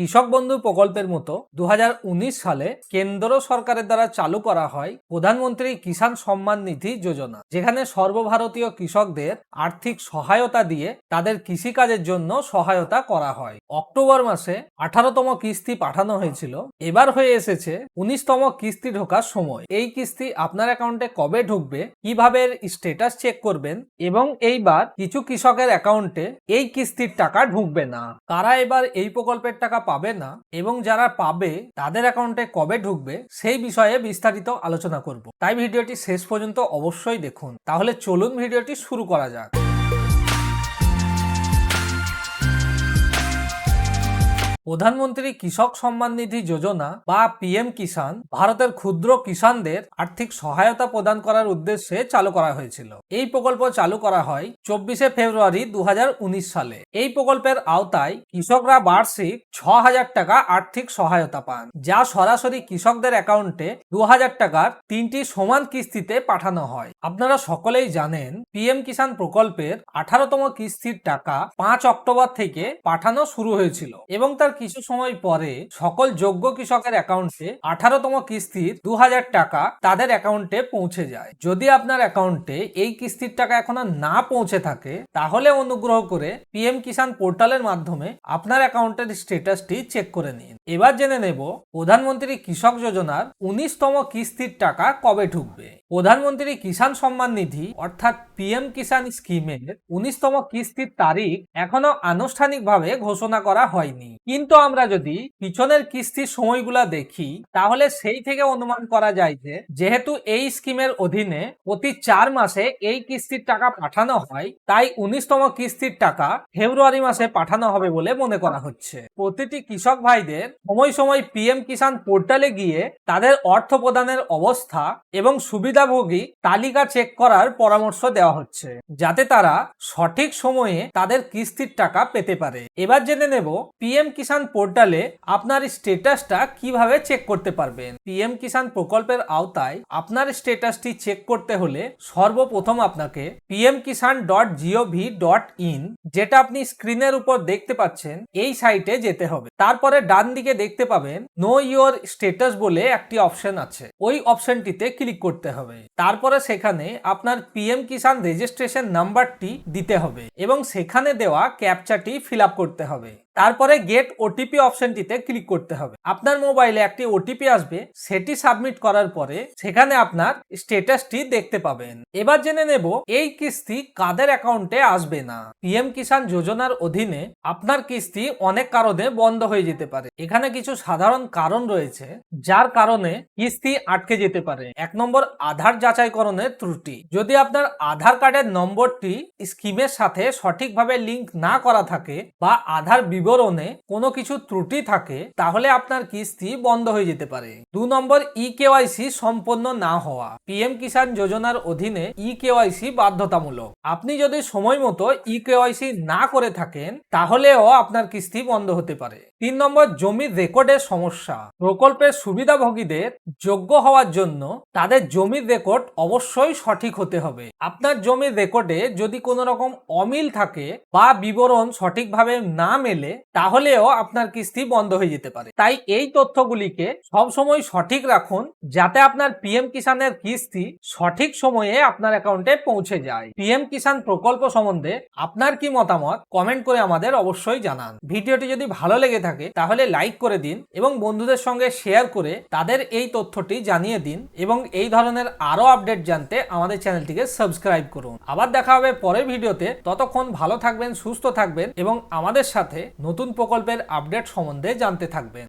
কৃষক বন্ধু প্রকল্পের মতো দু হাজার উনিশ সালে কেন্দ্র সরকারের দ্বারা চালু করা হয় প্রধানমন্ত্রী কিষাণ সম্মান নিধি যোজনা, যেখানে সর্বভারতীয় কৃষকদের আর্থিক সহায়তা দিয়ে তাদের কৃষিকাজের জন্য সহায়তা করা হয়। অক্টোবর মাসে আঠারোতম কিস্তি পাঠানো হয়েছিল। এবার হয়ে এসেছে উনিশতম কিস্তি ঢোকার সময়। এই কিস্তি আপনার অ্যাকাউন্টে কবে ঢুকবে, কীভাবে এর স্ট্যাটাস চেক করবেন এবং এইবার কিছু কৃষকের অ্যাকাউন্টে এই কিস্তির টাকা ঢুকবে না। কারা এবার এই প্রকল্পের টাকা পাবে না এবং যারা পাবে, তাদের অ্যাকাউন্টে কবে ঢুকবে, সেই বিষয়ে বিস্তারিত আলোচনা করব। তাই ভিডিওটি শেষ পর্যন্ত অবশ্যই দেখুন। তাহলে চলুন ভিডিওটি শুরু করা যাক। প্রধানমন্ত্রী কৃষক সম্মান নিধি যোজনা বা পিএম কিষাণ ভারতের ক্ষুদ্র কিষাণদের আর্থিক সহায়তা প্রদান করার উদ্দেশ্যে চালু করা হয়েছিল। এই প্রকল্প চালু করা হয় চব্বিশে ফেব্রুয়ারি দুহাজার উনিশ সালে। এই প্রকল্পের আওতায় কৃষকরা বার্ষিক ছ হাজার টাকা আর্থিক সহায়তা পান, যা সরাসরি কৃষকদের অ্যাকাউন্টে দু হাজার টাকার তিনটি সমান কিস্তিতে পাঠানো হয়। আপনারা সকলেই জানেন, পিএম কিষাণ প্রকল্পের আঠারোতম কিস্তির টাকা পাঁচ অক্টোবর থেকে পাঠানো শুরু হয়েছিল এবং তার কিছু সময় পরে সকল যোগ্য কৃষকের অ্যাকাউন্টে আঠারোতম কিস্তির দু হাজার টাকা তাদের অ্যাকাউন্টে পৌঁছে যায়। যদি আপনার অ্যাকাউন্টে এই কিস্তির টাকা এখনও না পৌঁছে থাকে, তাহলে অনুগ্রহ করে পিএম কিষাণ পোর্টালের মাধ্যমে আপনার অ্যাকাউন্টের স্ট্যাটাসটি চেক করে নিন। এবার জেনে নেব প্রধানমন্ত্রী কৃষক যোজনার উনিশতম কিস্তির টাকা কবে ঢুকবে। প্রধানমন্ত্রী কিষাণ সম্মান নিধি অর্থাৎ পিএম কিষাণ স্কিমের উনিশতম কিস্তির তারিখ এখনও আনুষ্ঠানিকভাবে ঘোষণা করা হয়নি। কিন্তু আমরা যদি পিছনের কিস্তির সময়গুলা দেখি, তাহলে সেই থেকে অনুমান করা যায় যে, যেহেতু এই স্কিমের অধীনে প্রতি চার মাসে এই কিস্তির টাকা পাঠানো হয়, তাই উনিশতম কিস্তির টাকা ফেব্রুয়ারি মাসে পাঠানো হবে বলে মনে করা হচ্ছে। প্রতিটি কৃষক ভাইদের সময় সময় পিএম কিষাণ পোর্টালে গিয়ে তাদের অর্থ প্রদানের অবস্থা এবং সুবিধাভোগী তালিকা চেক করার পরামর্শ দেওয়া হচ্ছে, যাতে তারা সঠিক সময়ে তাদের কিস্তির টাকা পেতে পারে। এবার জেনে নেব, পিএম কিষাণ পোর্টালে আপনার স্টেটাসটা কীভাবে চেক করতে পারবেন? পিএম কিষাণ প্রকল্পের আওতায় আপনার স্টেটাসটি চেক করতে হলে সর্বপ্রথম আপনাকে PM Kisan dot GOV dot in যেটা আপনি স্ক্রিনের উপর দেখতে পাচ্ছেন, এই সাইটে যেতে হবে। তারপরে ডান দিকে দেখতে পাবেন নো ইওর স্টেটাস বলে একটি অপশন আছে। ওই অপশনটিতে ক্লিক করতে হবে। তারপরে সেখানে আপনার পিএম কিষাণ রেজিস্ট্রেশন নাম্বারটি দিতে হবে এবং সেখানে দেওয়া ক্যাপচাটি ফিল করতে হবে। তারপরে গেট ওটিপি অপশনটিতে ক্লিক করতে হবে। আপনার মোবাইলে একটি ওটিপি আসবে, সেটি সাবমিট করার পরে সেখানে আপনার স্ট্যাটাসটি দেখতে পাবেন। এবার জেনে নেব, এই কিস্তি কাদের অ্যাকাউন্টে আসবে না? পিএম কিষাণ যোজনার অধীনে আপনার কিস্তি অনেক কারণে বন্ধ হয়ে যেতে পারে। এখানে কিছু সাধারণ কারণ রয়েছে, যার কারণে কিস্তি আটকে যেতে পারে। এক নম্বর, আধার যাচাইকরণের ত্রুটি। যদি আপনার আধার কার্ডের নম্বরটি স্কিমের সাথে সঠিকভাবে লিংক না করা থাকে বা আধার বিবরণে কোনো কিছু ত্রুটি থাকে, তাহলে আপনার কিস্তি বন্ধ হয়ে যেতে পারে। দু নম্বর ই কেওয়াইসি সম্পন্ন না হওয়া। পিএম কিষাণ যোজনার অধীনে ই কেওয়াইসি বাধ্যতামূলক। আপনি যদি সময় মতো ই কেওয়াইসি না করে থাকেন, তাহলেও আপনার কিস্তি বন্ধ হতে পারে। তিন নম্বর জমির রেকর্ডের সমস্যা। প্রকল্পের সুবিধাভোগীদের যোগ্য হওয়ার জন্য তাদের জমির রেকর্ড অবশ্যই সঠিক হতে হবে। আপনার জমির রেকর্ডে যদি কোনো রকম অমিল থাকে বা বিবরণ সঠিকভাবে না মেলে তাহলেও আপনার কিস্তি বন্ধ হয়ে যেতে পারে। তাই এই তথ্যগুলিকে সবসময় সঠিক রাখুন যাতে আপনার পিএম কিষানের কিস্তি সঠিক সময়ে আপনার অ্যাকাউন্টে পৌঁছে যায়। পিএম কিষান প্রকল্প সম্বন্ধে আপনার কি মতামত কমেন্ট করে আমাদের অবশ্যই জানান। ভিডিওটি যদি ভালো লেগে থাকে তাহলে লাইক করে দিন এবং বন্ধুদের সঙ্গে শেয়ার করে তাদের এই তথ্যটি জানিয়ে দিন এবং এই ধরনের আরও আপডেট জানতে আমাদের চ্যানেলটিকে সাবস্ক্রাইব করুন। আবার দেখা হবে পরের ভিডিওতে। ততক্ষণ ভালো থাকবেন, সুস্থ থাকবেন এবং আমাদের সাথে নতুন প্রকল্পের আপডেট সম্বন্ধে জানতে থাকবেন।